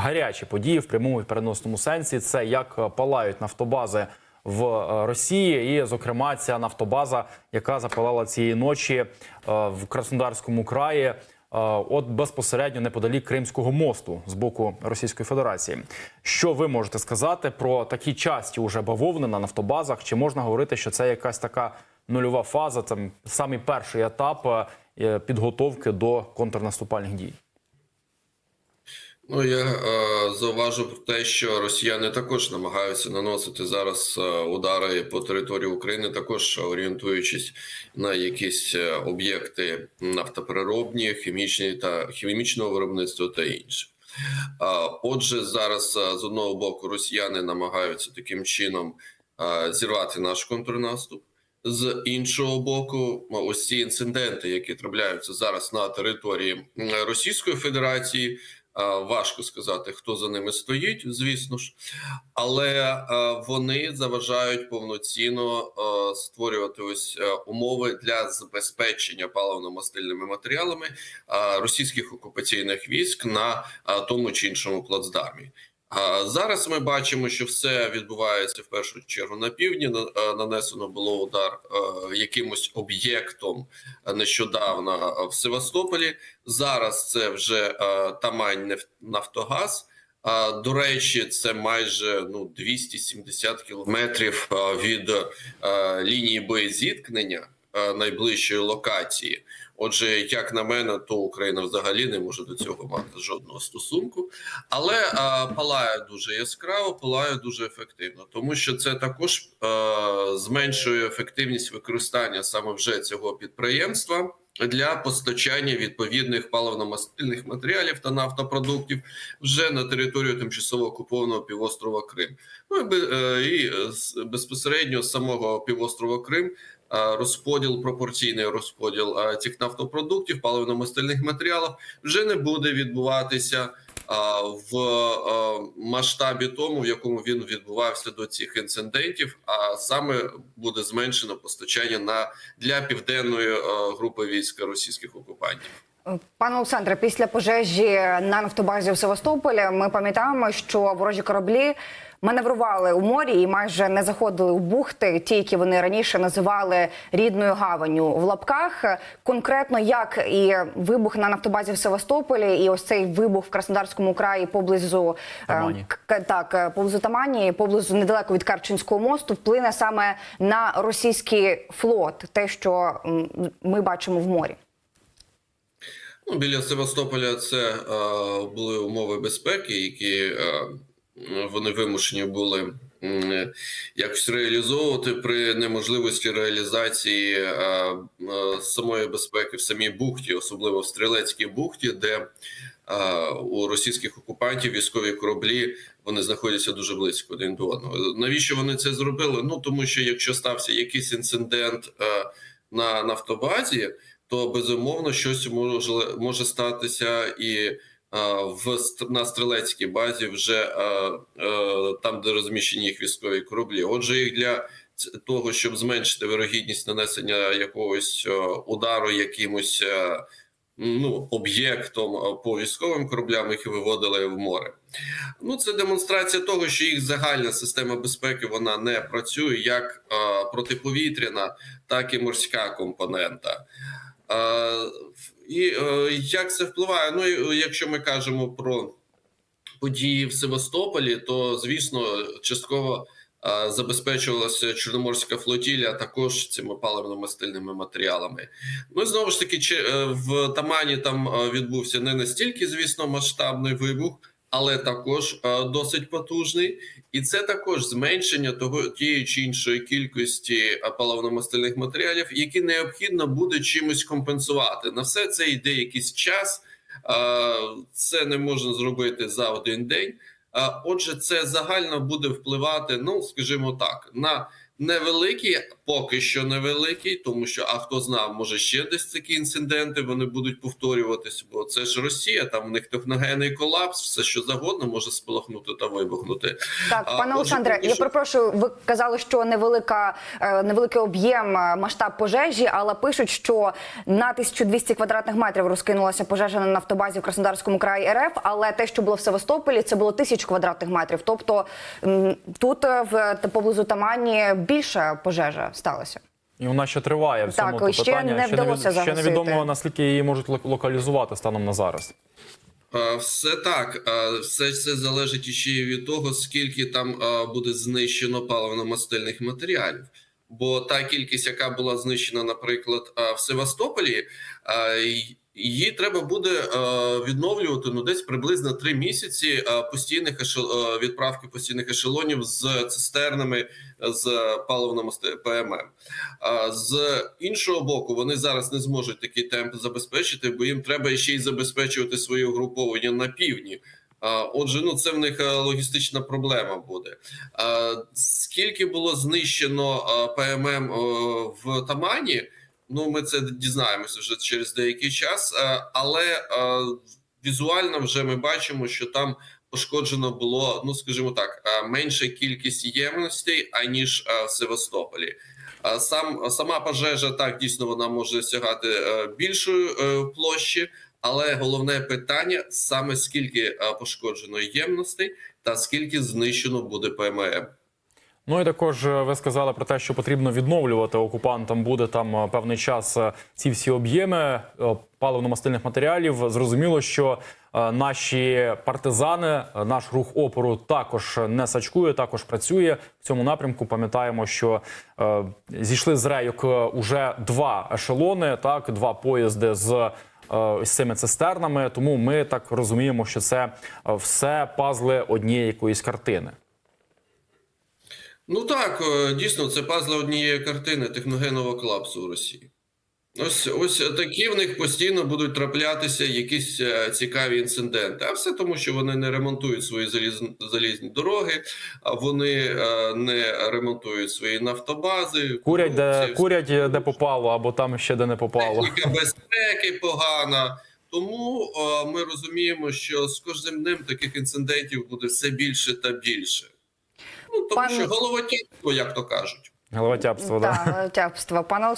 гарячі події в прямому і переносному сенсі. Це як е, палають нафтобази в е, Росії, і, зокрема, ця нафтобаза, яка запалала цієї ночі е, в Краснодарському краї. От безпосередньо неподалік Кримського мосту з боку Російської Федерації. Що ви можете сказати про такі часті уже бавовни на нафтобазах? Чи можна говорити, що це якась така нульова фаза, там самий перший етап підготовки до контрнаступальних дій? Ну, я е, зауважу про те, що росіяни також намагаються наносити зараз е, удари по території України, також орієнтуючись на якісь е, об'єкти нафтопереробні, хімічні та хімічного виробництва та інше. Отже, зараз е, з одного боку росіяни намагаються таким чином зірвати наш контрнаступ. З іншого боку, ось ці інциденти, які трапляються зараз на території Російської Федерації. Е, Важко сказати, хто за ними стоїть, звісно ж, але е, вони заважають повноцінно е, створювати ось умови для забезпечення паливно-мастильними матеріалами російських окупаційних військ на тому чи іншому плацдармі. А зараз ми бачимо, що все відбувається в першу чергу на півдні. Е, Нанесено було удар е, якимось об'єктом нещодавно е, в Севастополі. Зараз це вже Тамань Нафтогаз. До речі, це майже ну 270 кілометрів від лінії боєзіткнення найближчої локації. Отже, як на мене, то Україна взагалі не може до цього мати жодного стосунку, але е, палає дуже яскраво, палає дуже ефективно, тому що це також е, зменшує ефективність використання саме вже цього підприємства для постачання відповідних паливно-мастильних матеріалів та нафтопродуктів вже на територію тимчасово окупованого півострова Крим. Ну е, і е, безпосередньо з самого півострова Крим е, розподіл, пропорційний розподіл цих нафтопродуктів, паливно-мастильних матеріалів вже не буде відбуватися в масштабі тому, в якому він відбувався до цих інцидентів, а саме буде зменшено постачання на для південної групи військ російських окупантів. Пане Олександре, після пожежі на нафтобазі в Севастополі ми пам'ятаємо, що ворожі кораблі маневрували у морі і майже не заходили у бухти, ті, які вони раніше називали рідною гаванню в лапках. Конкретно як і вибух на нафтобазі в Севастополі, і ось цей вибух в Краснодарському краї поблизу е, Тамані. Так, е, поблизу Тамані, поблизу недалеко від Карчинського мосту, вплине саме на російський флот, те, що ми бачимо в морі. Ну, біля Севастополя це е, були умови безпеки, які е, вони вимушені були якось реалізовувати при неможливості реалізації е, самої безпеки в самій бухті, особливо в стрілецькій бухті, де у російських окупантів військові кораблі вони знаходяться дуже близько один до одного. Навіщо вони це зробили? Ну тому що якщо стався якийсь інцидент на нафтобазі, то безумовно щось може, може статися і а, в на стрілецькій базі, вже а, е, там, де розміщені їх військові кораблі. Отже, їх для того, щоб зменшити вирогідність нанесення якогось е, удару якимось е, ну, об'єктом е, по військовим кораблям, їх виводили в море. Ну, це демонстрація того, що їх загальна система безпеки вона не працює як е, протиповітряна, так і морська компонента. І е, як це впливає? Ну, е, якщо ми кажемо про події в Севастополі, то звісно, частково забезпечувалася Чорноморська флотілія також цими паливно-мастильними матеріалами. Ну знову ж таки, е, в Тамані там відбувся не настільки, звісно, масштабний вибух. Але також е, досить потужний, і це також зменшення того тієї чи іншої кількості е, паливно-мастильних матеріалів, які необхідно буде чимось компенсувати. На все це йде якийсь час. Е, Це не можна зробити за один день. Отже, це загально буде впливати, ну скажімо так, на Невеликий, поки що невеликий, тому що а хто знав, може ще десь такі інциденти вони будуть повторюватися, бо це ж Росія, там у них техногенний колапс, все що завгодно може спалахнути та вибухнути. Так, А, пане Олександре, я що- перепрошую. Ви казали, що невелика е, невеликий об'єм е, масштаб пожежі, але пишуть, що на 1200 квадратних метрів розкинулася пожежа на нафтобазі в Краснодарському краї РФ. Але те, що було в Севастополі, це було 1000 квадратних метрів. Тобто тут е, в поблизу Тамані більша пожежа сталася. І вона ще триває в цьому Так, ще питання. не ще, вдалося ще невідомо наскільки її можуть лок- локалізувати станом на зараз. Е, Все так, Е, все це залежить іще й від того, скільки там е, буде знищено паливно-мастильних матеріалів. Бо та кількість, яка була знищена, наприклад, в Севастополі, її треба буде е, відновлювати ну десь приблизно три місяці е, постійних е, відправки постійних ешелонів з цистернами з паливним ПММ. З іншого боку, вони зараз не зможуть такий темп забезпечити, бо їм треба ще й забезпечувати своє угруповання на півдні. Отже, ну це в них логістична проблема буде. Скільки було знищено ПММ в Тамані? Ну, ми це дізнаємося вже через деякий час, Е, але е, візуально вже ми бачимо, що там пошкоджено було, ну скажімо так, е, менша кількість ємностей аніж в Севастополі. Сам сама пожежа так дійсно вона може сягати більшої площі, але головне питання саме скільки пошкоджено ємностей та скільки знищено буде ПММ. Ну і також е, ви сказали про те, що потрібно відновлювати окупантам буде там е, певний час е, ці всі об'єми паливно-мастильних матеріалів. Зрозуміло, що наші партизани, наш рух опору також не сачкує, також працює в цьому напрямку. Пам'ятаємо, що зійшли з рейок уже два ешелони, так два поїзди з. З цими цистернами, тому ми так розуміємо, що це все пазли однієї якоїсь картини. Ну так, е, дійсно, це пазли однієї картини техногенного колапсу у Росії. Ось ось такі в них постійно будуть траплятися якісь е, цікаві інциденти. А все тому, що вони не ремонтують свої залізні, залізні дороги, а вони е, не ремонтують свої нафтобази. Курять, де це- курять, де попало, або там ще де не попало. Техніка безпеки погана. Тому е, ми розуміємо, що з кожним днем таких інцидентів буде все більше та більше. Ну тому Пан- що головотяпство, як то кажуть. Головотяпство, да. Так, тяпство. Пане